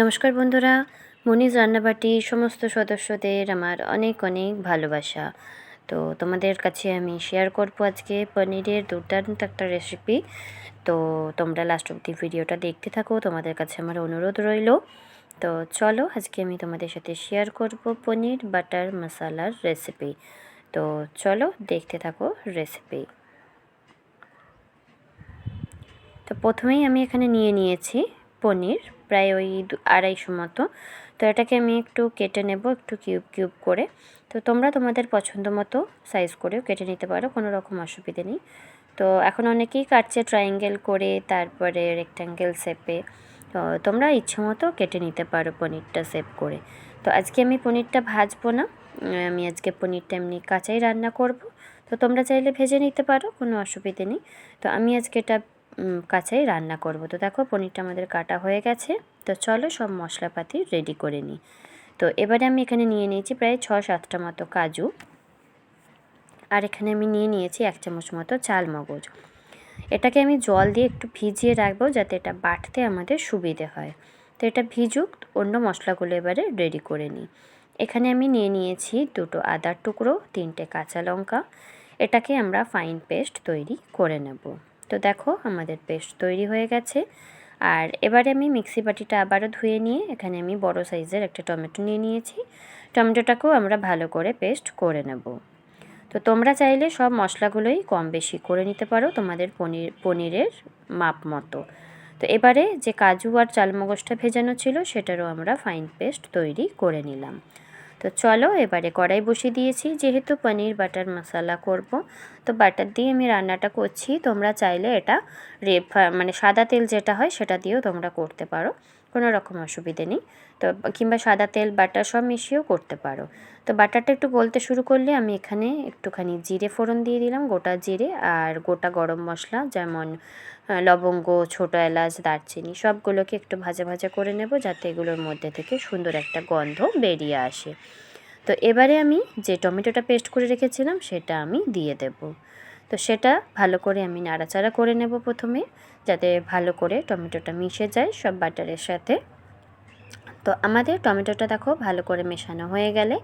নমস্কার বন্ধুরা। মনিজ রান্নাবাটি সমস্ত সদস্যদের আমার অনেক অনেক ভালোবাসা। তো তোমাদের কাছে আমি শেয়ার করব আজকে পনিরের দুর্দান্ত একটা রেসিপি তো তোমরা লাস্ট অব্দি ভিডিওটা দেখতে থাকো, তোমাদের কাছে আমার অনুরোধ রইল। তো চলো আজকে আমি তোমাদের সাথে শেয়ার করব পনির বাটার মশালার রেসিপি তো চলো দেখতে থাকো রেসিপি তো প্রথমেই আমি এখানে নিয়ে নিয়েছি পনির। প্রায় ওই আড়াইশো মতো। তো এটাকে আমি একটু কেটে নেব, একটু কিউব কিউব করে। তো তোমরা তোমাদের পছন্দ মতো সাইজ করেও কেটে নিতে পারো, কোনো রকম অসুবিধে নেই। তো এখন অনেকেই কাটছে ট্রায়াঙ্গেল করে, তারপরে রেক্ট্যাঙ্গেল শেপে তো তোমরা ইচ্ছে মতো কেটে নিতে পারো পনিরটা শেপ করে। তো আজকে আমি পনিরটা ভাজবো না। আমি আজকে পনিরটা এমনি কাঁচাই রান্না করব। তো তোমরা চাইলে ভেজে নিতে পারো, কোনো অসুবিধে নেই। তো আমি আজকে এটা কাছেই রান্না করব। তো দেখো পনিরটা আমাদের কাটা হয়ে গেছে। তো চলো সব মশলাপাতি রেডি করে নিই। তো এবারে আমি এখানে নিয়ে নিয়েছি প্রায় ছ সাতটা মতো কাজু। আর এখানে আমি নিয়ে নিয়েছি এক চামচ মতো চাল মগজ। এটাকে আমি জল দিয়ে একটু ভিজিয়ে রাখব যাতে এটা বাটতে আমাদের সুবিধে হয়। তো এটা ভিজুক, অন্য মশলাগুলো এবারে রেডি করে নিই। এখানে আমি নিয়ে নিয়েছি দুটো আদার টুকরো, তিনটে কাঁচা লঙ্কা। এটাকে আমরা ফাইন পেস্ট তৈরি করে নেব। তো দেখো আমাদের পেস্ট তৈরি হয়ে গেছে। আর এবারে আমি মিক্সি বাটিটা আবারও ধুয়ে নিয়ে এখানে আমি বড় সাইজের একটা টমেটো নিয়ে নিয়েছি। টমেটোটাকেও আমরা ভালো করে পেস্ট করে নেব। তো তোমরা চাইলে সব মশলাগুলোই কম বেশি করে নিতে পারো তোমাদের পনির, পনিরের মাপ মতো। তো এবারে যে কাজু আর চালমগজটা ভেজানো ছিল সেটারও আমরা ফাইন পেস্ট তৈরি করে নিলাম। তো চলো এবারে কড়াই বসিয়ে দিয়েছি। যেহেতু পনির, বাটার মশলা করব, তো বাটার দিয়ে আমি রান্নাটা করছি। তোমরা চাইলে এটা রেফ মানে সাদা তেল যেটা হয় সেটা দিয়েও তোমরা করতে পারো। কোনো রকম অসুবিধে নেই। তো কিংবা সাদা তেল, বাটার সব মিশিয়েও করতে পারো। তো বাটারটা একটু বলতে শুরু করলে আমি এখানে একটুখানি জিরে ফোড়ন দিয়ে দিলাম, গোটা জিরে আর গোটা গরম মশলা, যেমন লবঙ্গ, ছোটো এলাচ, দারচিনি, সবগুলোকে একটু ভাজা ভাজা করে নেব যাতে এগুলোর মধ্যে থেকে সুন্দর একটা গন্ধ বেরিয়ে আসে। তো এবারে আমি যে টমেটোটা পেস্ট করে রেখেছিলাম সেটা আমি দিয়ে দেব। তো সেটা ভালো করে আমি নাড়াচাড়া করে নেব প্রথমে, যাতে ভালো করে টমেটোটা মিশে যায় সব বাটারের সাথে। তো আমাদের টমেটোটা দেখো ভালো করে মেশানো হয়ে গেলে,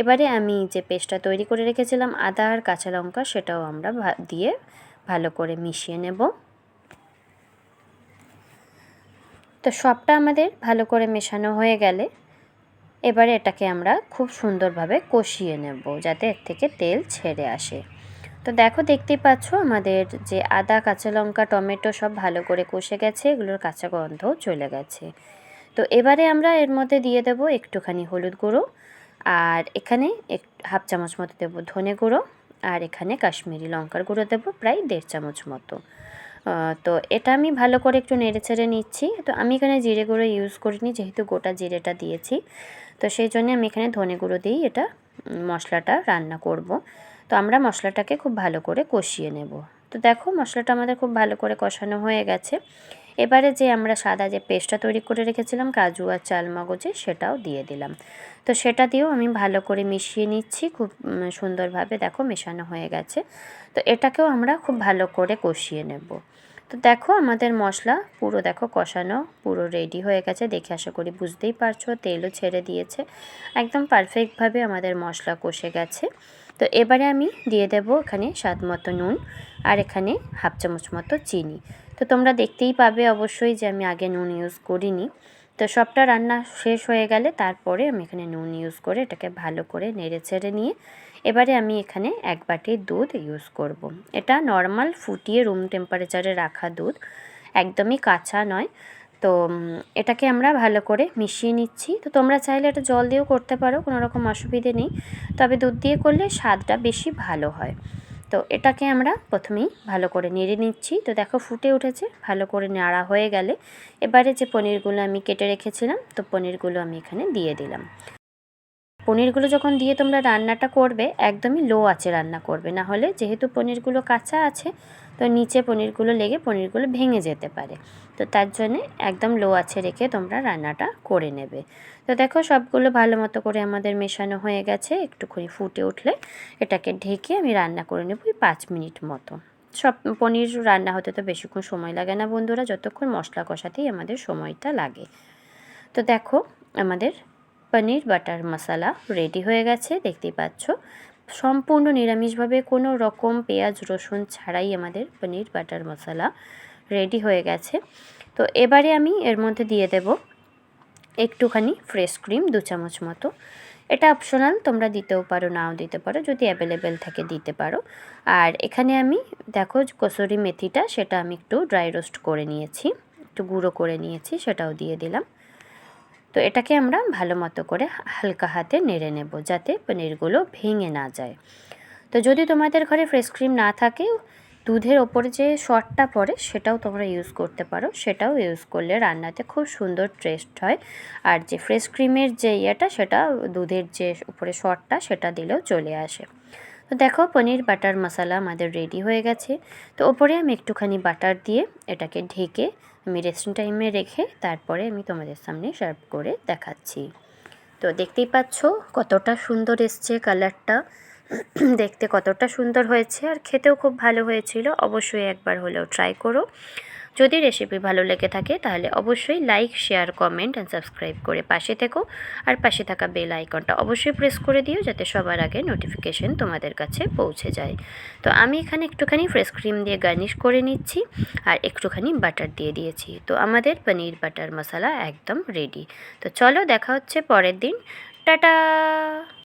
এবারে আমি যে পেস্টটা তৈরি করে রেখেছিলাম আদা আর কাঁচা লঙ্কা সেটাও আমরা দিয়ে ভালো করে মিশিয়ে নেব। তো সবটা আমাদের ভালো করে মেশানো হয়ে গেলে, এবারে এটাকে আমরা খুব সুন্দরভাবে কষিয়ে নেব, যাতে এর থেকে তেল ছেড়ে আসে। তো দেখো, দেখতেই পাচ্ছ আমাদের যে আদা, কাঁচা লঙ্কা, টমেটো সব ভালো করে কষে গেছে, এগুলোর কাঁচা গন্ধ চলে গেছে। তো এবারে আমরা এর মধ্যে দিয়ে দেব একটুখানি হলুদ গুঁড়ো, আর এখানে এক, হাফ চামচ মতো দেবো ধনে গুঁড়ো, আর এখানে কাশ্মীরি লঙ্কার গুঁড়ো দেবো প্রায় দেড় চামচ মতো। তো এটা আমি ভালো করে একটু নেড়ে ছেড়ে নিচ্ছি। তো আমি এখানে জিরে গুঁড়ো ইউজ করিনি, যেহেতু গোটা জিরেটা দিয়েছি। তো সেই জন্য আমি এখানে ধনে গুঁড়ো দিয়েই এটা মশলাটা রান্না করব। তো আমরা মশলাটাকে খুব ভালো করে কষিয়ে নেব। তো দেখো মশলাটা আমাদের খুব ভালো করে কষানো হয়ে গেছে। এবারে যে আমরা সাদা যে পেস্টটা তৈরি করে রেখেছিলাম, কাজু আর চাল মগজে সেটাও দিয়ে দিলাম। তো সেটা দিয়েও আমি ভালো করে মিশিয়ে নিচ্ছি, খুব সুন্দরভাবে দেখো মেশানো হয়ে গেছে। তো এটাকেও আমরা খুব ভালো করে কষিয়ে নেব। তো দেখো আমাদের মশলা পুরো দেখো কষানো, পুরো রেডি হয়ে গেছে। দেখে আশা করি বুঝতেই পারছ, তেলও ছেড়ে দিয়েছে। একদম পারফেক্টভাবে আমাদের মশলা কষে গেছে। তো এবারে আমি দিয়ে দেব এখানে স্বাদ মতো নুন আর এখানে হাফ চামচ মতো চিনি। তো তোমরা দেখতেই পাবে অবশ্যই যে আমি আগে নুন ইউজ করিনি। তো সবটা রান্না শেষ হয়ে গেলে তারপরে আমি এখানে নুন ইউজ করে এটাকে ভালো করে নেড়ে ছেড়ে নিয়ে এবারে আমি এখানে এক বাটি দুধ ইউজ করব। এটা নর্মাল ফুটিয়ে রুম টেম্পারেচারে রাখা দুধ, একদমই কাঁচা নয়। তো এটাকে আমরা ভালো করে মিশিয়ে নিচ্ছি। তো তোমরা চাইলে এটা জল দিয়েও করতে পারো, কোনো রকম অসুবিধে নেই। তবে দুধ দিয়ে করলে স্বাদটা বেশি ভালো হয়। তো এটাকে আমরা প্রথমেই ভালো করে নেড়ে নিচ্ছি। তো দেখো ফুটে উঠেছে, ভালো করে নাড়া হয়ে গেলে। এবারে যে পনিরগুলো আমি কেটে রেখেছিলাম, তো পনিরগুলো আমি এখানে দিয়ে দিলাম। পনিরগুলো যখন দিয়ে তোমরা রান্নাটা করবে, একদমই লো আছে রান্না করবে। না হলে যেহেতু পনিরগুলো কাঁচা আছে, তো নিচে পনিরগুলো লেগে পনিরগুলো ভেঙে যেতে পারে। তো তার জন্যে একদম লো আছে রেখে তোমরা রান্নাটা করে নেবে। তো দেখো সবগুলো ভালো মতো করে আমাদের মেশানো হয়ে গেছে। একটুখানি ফুটে উঠলে এটাকে ঢেকে আমি রান্না করে নেব ওই পাঁচ মিনিট মতো। সব পনির রান্না হতে তো বেশিক্ষণ সময় লাগে না বন্ধুরা, যতক্ষণ মশলা কষাতেই আমাদের সময়টা লাগে। তো দেখো আমাদের পনির, বাটার মশলা রেডি হয়ে গেছে, দেখতেই পাচ্ছ। সম্পূর্ণ নিরামিষভাবে কোনো রকম পেঁয়াজ, রসুন ছাড়াই আমাদের পনির, বাটার মশলা রেডি হয়ে গেছে। তো এবারে আমি এর মধ্যে দিয়ে দেব একটুখানি ফ্রেশ ক্রিম দু চামচ মতো। এটা অপশনাল তোমরা দিতেও পারো, নাও দিতে পারো, যদি অ্যাভেলেবেল থাকে দিতে পারো। আর এখানে আমি, দেখো কসুরি মেথিটা, সেটা আমি একটু ড্রাই রোস্ট করে নিয়েছি, একটু গুঁড়ো করে নিয়েছি, সেটাও দিয়ে দিলাম। তো এটাকে আমরা ভালো মতো করে হালকা হাতে নেড়ে নেব যাতে পনিরগুলো ভেঙে না যায়। তো যদি তোমাদের ঘরে ফ্রেশ ক্রিম না থাকে, দুধের ওপরে যে শটটা পড়ে সেটাও তোমরা ইউজ করতে পারো। সেটাও ইউজ করলে রান্নাতে খুব সুন্দর টেস্ট হয়। আর যে ফ্রেশ ক্রিমের যে ইয়েটা, সেটা দুধের যে উপরে শটটা সেটা দিলেও চলে আসে। তো দেখো, পনির বাটার মশলা আমাদের রেডি হয়ে গেছে। তো ওপরে আমি একটুখানি বাটার দিয়ে এটাকে ঢেকে আমি রেস্টিং টাইমে রেখে তারপরে আমি তোমাদের সামনে সার্ভ করে দেখাচ্ছি। তো দেখতেই পাচ্ছ কতটা সুন্দর এসছে কালারটা দেখতে কতটা সুন্দর হয়েছে আর খেতেও খুব ভালো হয়েছিল। অবশ্যই একবার হলেও ট্রাই করো। যদি রেসিপি ভালো লেগে থাকে, তাহলে অবশ্যই like share comment and subscribe করে পাশে থেকো। আর পাশে থাকা বেল আইকনটা অবশ্যই প্রেস করে দিও যাতে সবার আগে নোটিফিকেশন তোমাদের কাছে পৌঁছে যায়। তো আমি এখানে একটুখানি ফ্রেশ ক্রিম দিয়ে গার্নিশ করে নিচ্ছি আর একটুখানি বাটার দিয়ে দিয়েছি। তো আমাদের পনির বাটার মশলা একদম রেডি তো চলো দেখা হচ্ছে পরের দিন। টাটা!